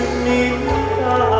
고맙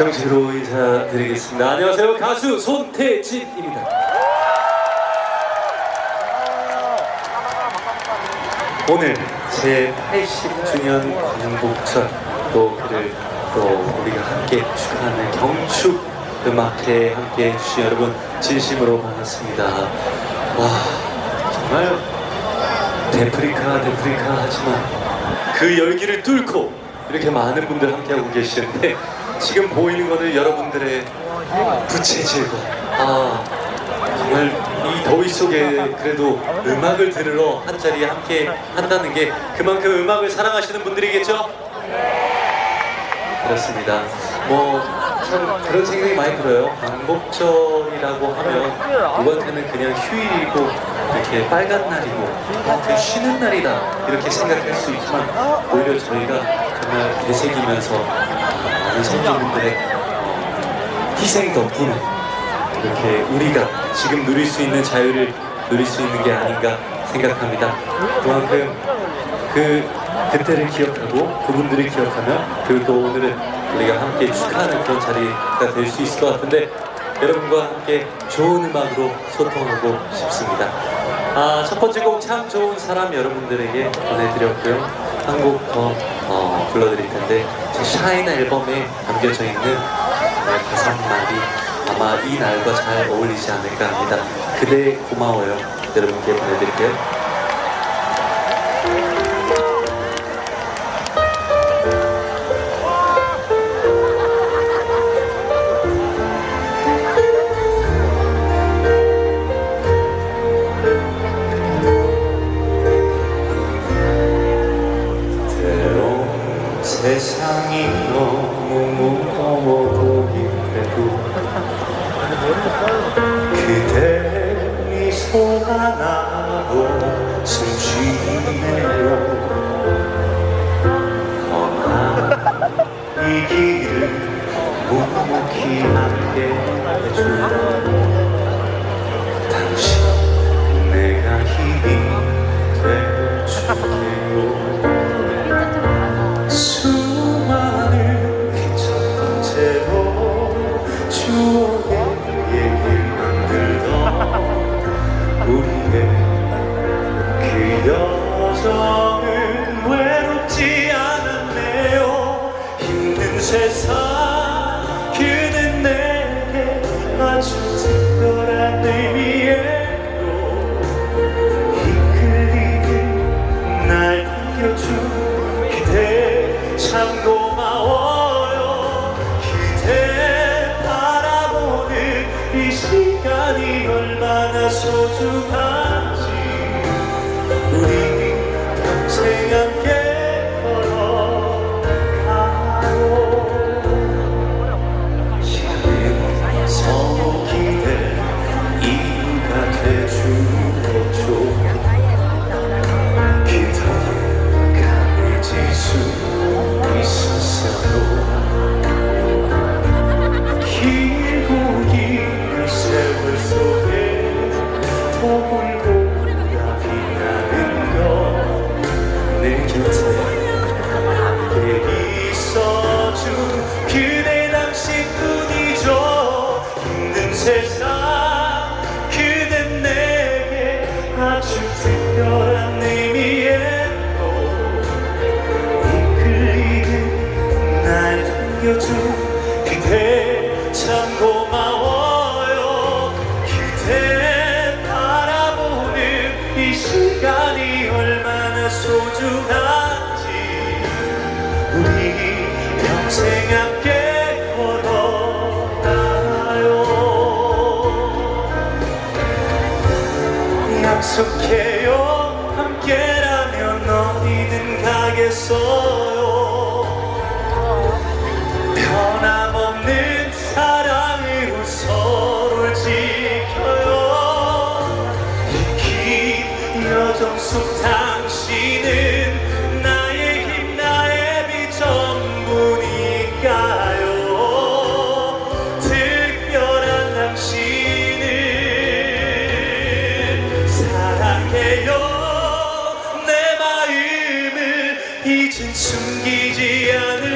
정식으로 인사드리겠습니다. 안녕하세요 가수 손태진입니다. 오늘 제 80주년 광복절 또 그를 또 우리가 함께 축하하는 경축 음악회에 함께 해주신 여러분 진심으로 반갑습니다. 와 정말 데프리카 데프리카 하지만 그 열기를 뚫고 이렇게 많은 분들 함께하고 계시는데 지금 보이는 거는 여러분들의 부채질과 아 정말 이 더위 속에 그래도 음악을 들으러 한 자리에 함께 한다는 게 그만큼 음악을 사랑하시는 분들이겠죠? 그렇습니다. 뭐 참 그런 생각이 많이 들어요. 광복절이라고 하면 누구한테는 그냥 휴일이고 이렇게 빨간 날이고 나한테 쉬는 날이다 이렇게 생각할 수 있지만 오히려 저희가 정말 되새기면서 선조분들의 어, 희생 덕분에 이렇게 우리가 지금 누릴 수 있는 자유를 누릴 수 있는 게 아닌가 생각합니다. 그만큼 그 그때를 기억하고 그분들을 기억하면 그리고 또 오늘은 우리가 함께 축하하는 그런 자리가 될 수 있을 것 같은데 여러분과 함께 좋은 음악으로 소통하고 싶습니다. 아, 첫 번째 곡 참 좋은 사람 여러분들에게 보내드렸고요. 한 곡더 어, 불러드릴 텐데 제 샤인 앨범에 담겨져 있는 네, 가사 한 마디 아마 이 날과 잘 어울리지 않을까 합니다. 그대 고마워요. 여러분께 보내드릴게요. 하나로 숨쉬네요. 험한 이 길을 묵묵히 함께 당 세상 소중한지 우리 평생 함께 걸어가요. 약속해 이젠 숨기지 않을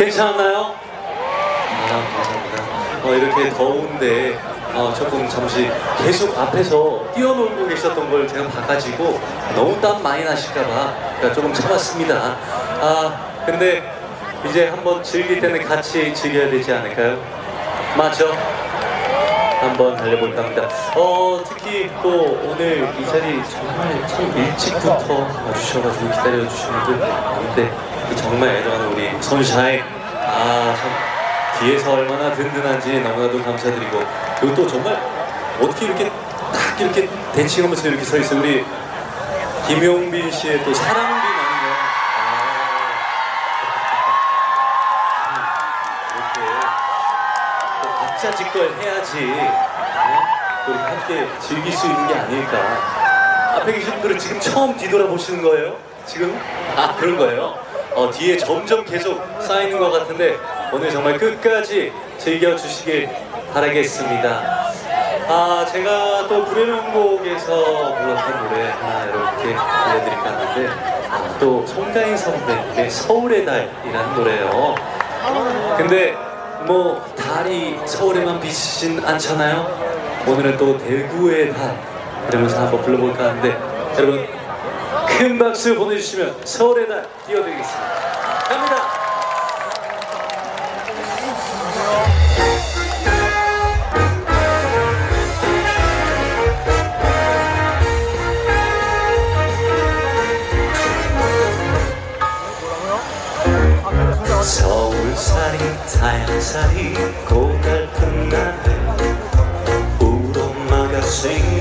괜찮았나요? 아, 감사합니다. 어, 이렇게 더운데 어, 조금 잠시 계속 앞에서 뛰어놀고 계셨던 걸 제가 봐가지고 너무 땀 많이 나실까봐 제가 조금 참았습니다. 아, 근데 이제 한번 즐길 때는 같이 즐겨야 되지 않을까요? 맞죠? 한번 달려볼까 합니다. 어, 특히 또 오늘 이 자리 정말 참 일찍부터 와주셔가지고 기다려주시는 분들 많은데 정말 애정하는 우리 선샤인. 아, 참 뒤에서 얼마나 든든한지 너무나도 감사드리고 그리고 또 정말 어떻게 이렇게 딱 이렇게 대칭하면서 이렇게 서 있어요. 우리 김용빈 씨의 또 사랑비 거. 아. 이렇게 또 각자 직걸 해야지 어? 또 이렇게 함께 즐길 수 있는 게 아닐까 앞에 계신 분들은 지금 처음 뒤돌아보시는 거예요? 지금? 아 그런 거예요? 어, 어, 뒤에 점점 계속 쌓이는 것 같은데 오늘 정말 끝까지 즐겨주시길 바라겠습니다. 아, 제가 또 불효명곡에서 불렀던 노래 하나 여러분께 들려드릴까 하는데 아, 또 송가인 선배의 서울의 달이라는 노래예요. 근데 뭐 달이 서울에만 비치진 않잖아요. 오늘은 또 대구의 달 그러면서 한번 불러볼까 하는데 여러분 큰 박수 보내주시면 서울의 달 띄워드리겠습니다. 갑니다. 서울살이 타양살이 고달픈 우리 엄마가 생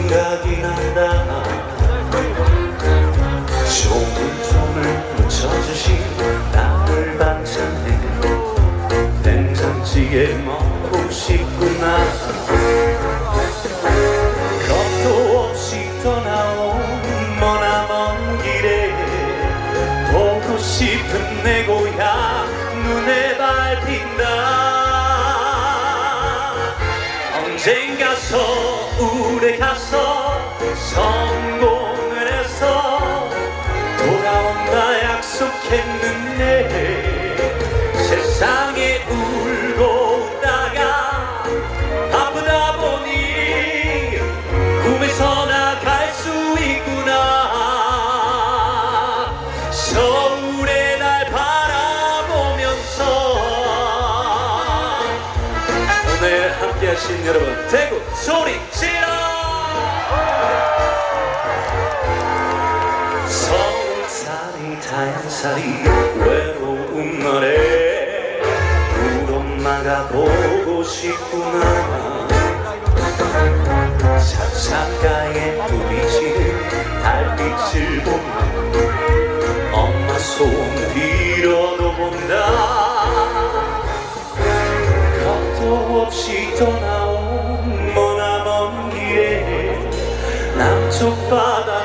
보고 싶구나. 산가에 부비치는 달빛을 보며 엄마 소원 빌어도 본다. 겁도 없이 떠나온 머나먼 길에 남쪽 바다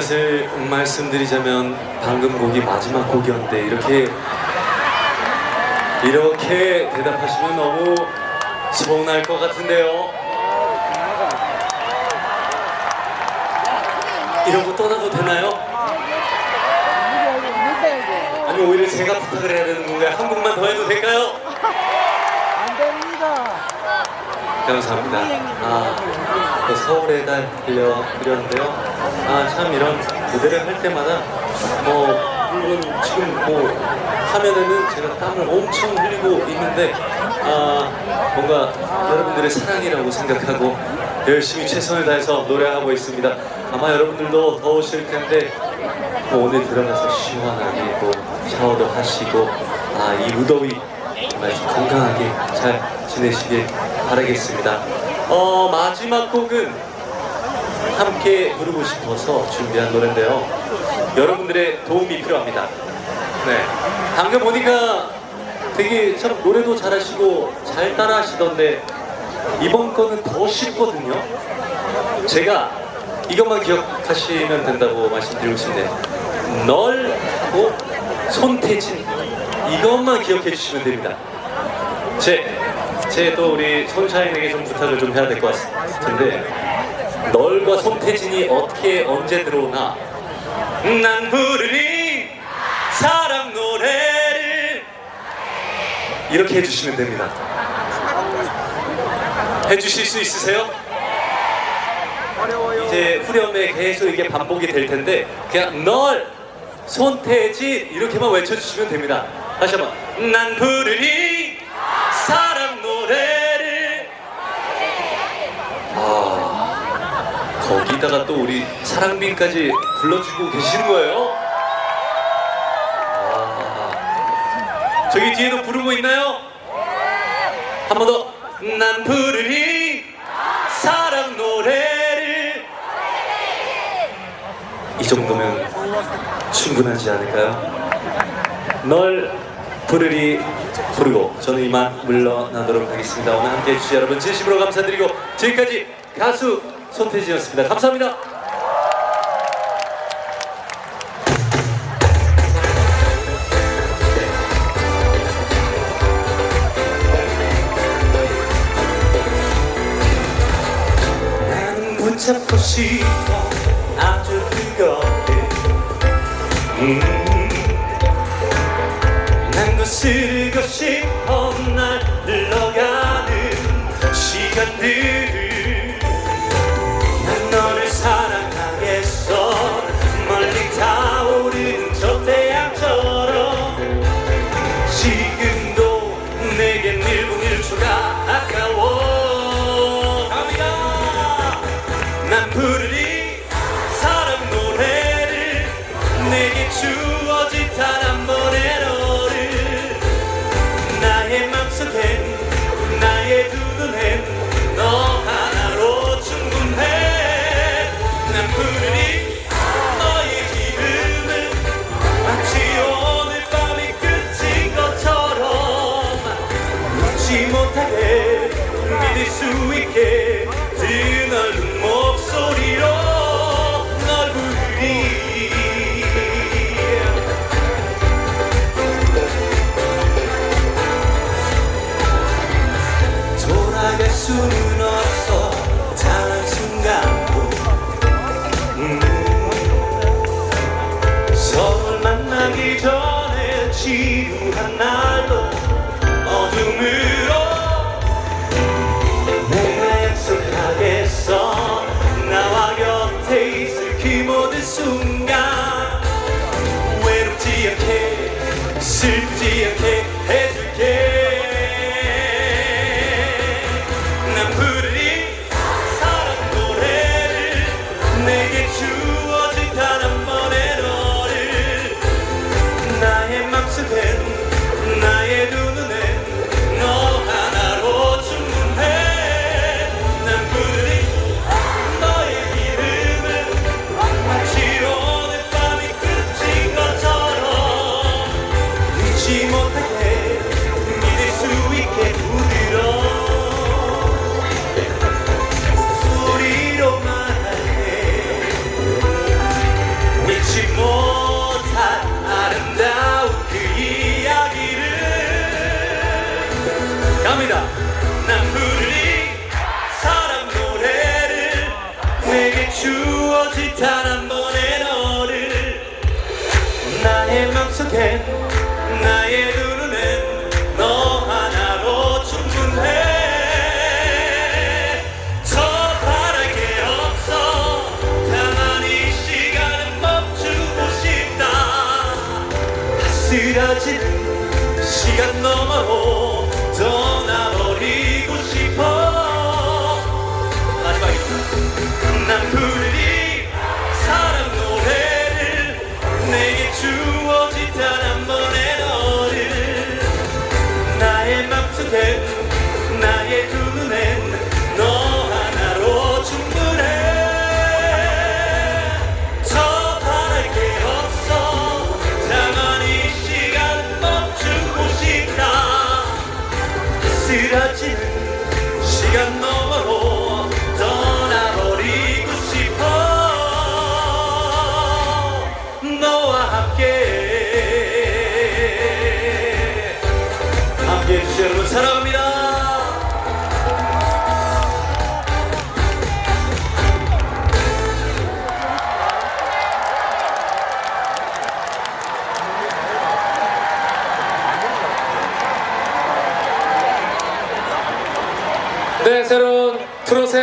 사실 말씀드리자면 방금 곡이 마지막 곡이었는데 이렇게 이렇게 대답하시면 너무 서운할 것 같은데요. 이러고 떠나도 되나요? 아니 오히려 제가 부탁을 해야 되는 건가요? 한 곡만 더 해도 될까요? 안 됩니다. 감사합니다. 아, 또 서울의 달 들려 드렸는데요. 아, 참 이런 무대를 할 때마다 뭐 물론 지금 뭐 화면에는 제가 땀을 엄청 흘리고 있는데 아, 뭔가 여러분들의 사랑이라고 생각하고 열심히 최선을 다해서 노래하고 있습니다. 아마 여러분들도 더우실 텐데 뭐 오늘 들어가서 시원하게 뭐 샤워도 하시고 아, 이 무더위 정말 건강하게 잘 지내시길 바라겠습니다. 어, 마지막 곡은 함께 부르고 싶어서 준비한 노래인데요. 여러분들의 도움이 필요합니다. 네. 방금 보니까 되게 참 노래도 잘하시고 잘 따라하시던데 이번 거는 더 쉽거든요. 제가 이것만 기억하시면 된다고 말씀드리고 싶은데 널 하고 손태진 이것만 기억해 주시면 됩니다. 제, 제 또 우리 손샤인에게 좀 부탁을 좀 해야 될 것 같은데 널과 손태진이 어떻게 언제 들어오나 난 부르니 사랑 노래를 이렇게 해주시면 됩니다. 해주실 수 있으세요? 이제 후렴에 계속 이게 반복이 될 텐데 그냥 널 손태진 이렇게만 외쳐주시면 됩니다. 다시 한번 난 부르니 아 거기다가 또 우리 사랑빈까지 불러주고 계시는 거예요? 아, 저기 뒤에도 부르고 있나요? 한 번 더 난 부르니 사랑 노래를 이 정도면 충분하지 않을까요? 널 부르리 부르고 저는 이만 물러나도록 하겠습니다. 오늘 함께 해 주신 여러분 진심으로 감사드리고 지금까지 가수 손태진이었습니다. 감사합니다. 나는 붙잡고 싶어 아주 그거를 음. 난 거스 단 한 번의 너를 나의 마음속 에.